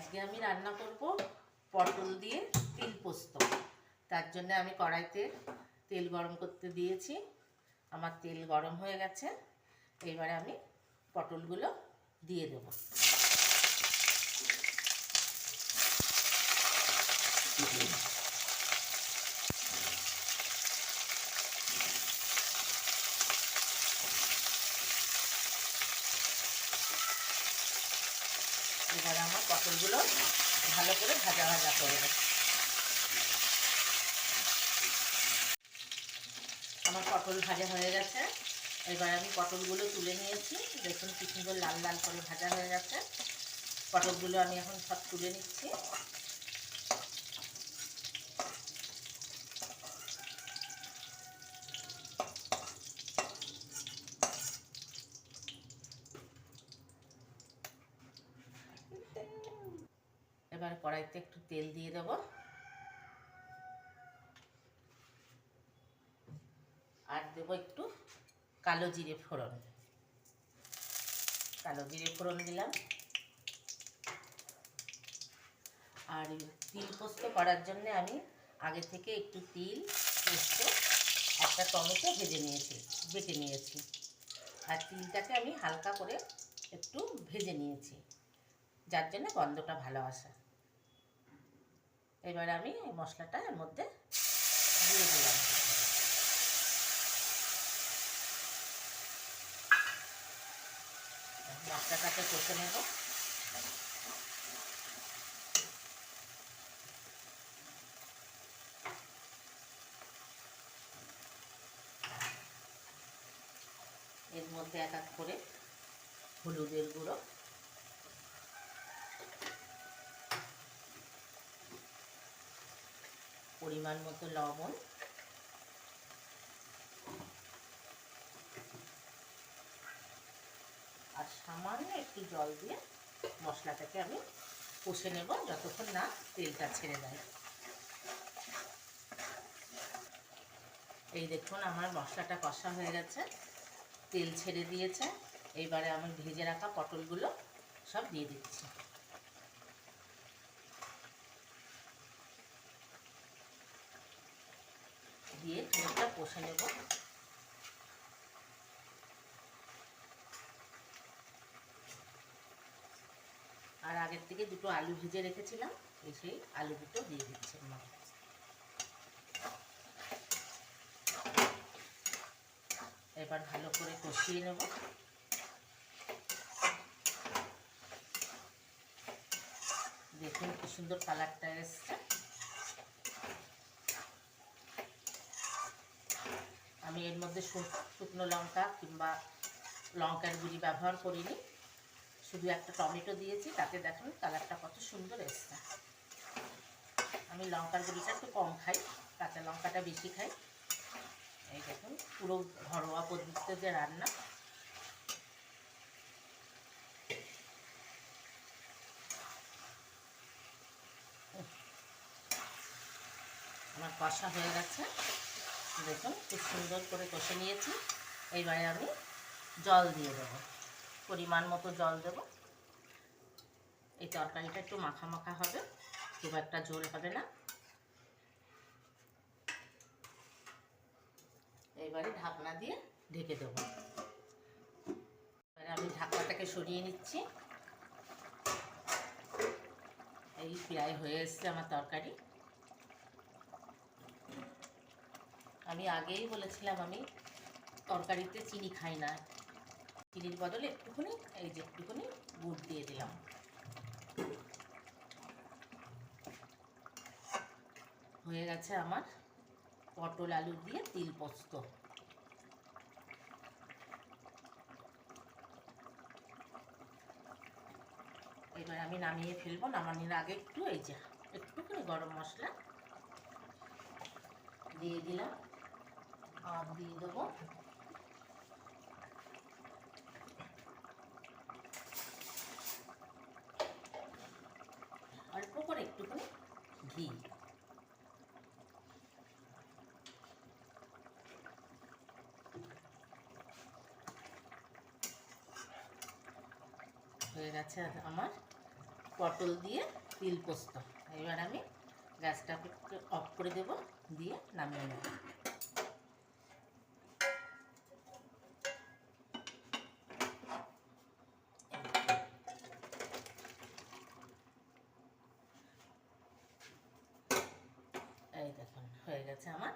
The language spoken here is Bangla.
আজকে আমি রান্না করব পটল দিয়ে তিল পোস্ত। তার জন্য আমি কড়াইতে তেল গরম করতে দিয়েছি। আমার তেল গরম হয়ে গেছে। এবারে আমি পটলগুলো দিয়ে দেব। এবারে আমার পটলগুলো ভালো করে ভাজা ভাজা করে আমার পটল ভাজা হয়ে গেছে। এবার আমি পটলগুলো তুলে নিয়েছি। দেখুন কি সুন্দর লাল লাল করে ভাজা হয়ে গেছে। পটলগুলো আমি এখন সব তুলে নিচ্ছি। এবার কড়াইতে একটু তেল দিয়ে দেবো। আর দেবো একটু কালো জিরে ফোড়ন। কালো জিরে ফোড়ন দিলাম। আর তিল পোস্ত করার জন্য আমি আগে থেকে একটু তিল, পোস্ত, একটা টমেটো ভেজে নিয়েছি, বেটে নিয়েছি। আর তিলটাকে আমি হালকা করে একটু ভেজে নিয়েছি, যার জন্য গন্ধটা ভালো আসে। এবার আমি এই মশলাটা এর মধ্যে দিয়ে দিলাম। মশলাটাকে কষে নেব। এর মধ্যে এক এক করে হলুদের গুঁড়ো। পরিমাণ মতো লবণ। আর সামান্য একটু জল দিয়ে মশলাটাকে আমি কষে নেব যতক্ষণ না তেলটা ছেড়ে দেয় এই দেখুন আমার মশলাটা কষা হয়ে গেছে, তেল ছেড়ে দিয়েছে। এইবারে আমি ভেজে রাখা পটলগুলো সব দিয়ে দিচ্ছি দিয়ে খানিকটা কষে নেব। আর আগের থেকে দুটো আলু ভেজে রেখেছিলাম এই আলু দুটো দিয়ে দিচ্ছি আমার এবার ভালো করে কষিয়ে নেব। দেখুন কি সুন্দর কালারটা এসছে। আমি এর মধ্যে শুকনো লঙ্কা কিংবা লঙ্কার গুঁড়ি ব্যবহার করিনি। শুধু একটা টমেটো দিয়েছি, তাতে দেখুন কালারটা কত সুন্দর এসছে। আমি লঙ্কার গুঁড়িটা একটু কম খাই, কাঁচা লঙ্কাটা বেশি খাই। এই দেখুন, পুরো ঘরোয়া পদ্ধতিতে যে রান্না। আমার কষা হয়ে গেছে। দেখুন, খুব সুন্দর করে কষে নিয়েছি। এইবারে আমি জল দিয়ে দেবো। পরিমাণ মতো জল দেব। এই তরকারিটা একটু মাখা মাখা হবে, খুব একটা ঝোল হবে না। এইবারে ঢাকনা দিয়ে ঢেকে দেব। এবারে আমি ঢাকনাটাকে সরিয়ে নিচ্ছি। এই প্রায় হয়ে এসছে আমার তরকারি আমি আগেই বলেছিলাম আমি তরকারিতে চিনি খাই না। চিনির বদলে একটুখানি, এই যে একটুখানি গুড় দিয়ে দিলাম। হয়ে গেছে আমার পটল আলু দিয়ে তিল পোস্ত। এবার আমি নামিয়ে ফেলব, নামানোর আগে একটু, এই যে একটুখানি গরম মশলা দিয়ে দিলাম। আর দিয়ে দেবো অল্প করে একটুখানি ঘি। হয়ে গেছে আমার পটল দিয়ে তিল পোস্ত। এবার আমি গ্যাসটাকে অফ করে দেব, দিয়ে নামিয়ে নেব এই দেখুন হয়ে গেছে আমার।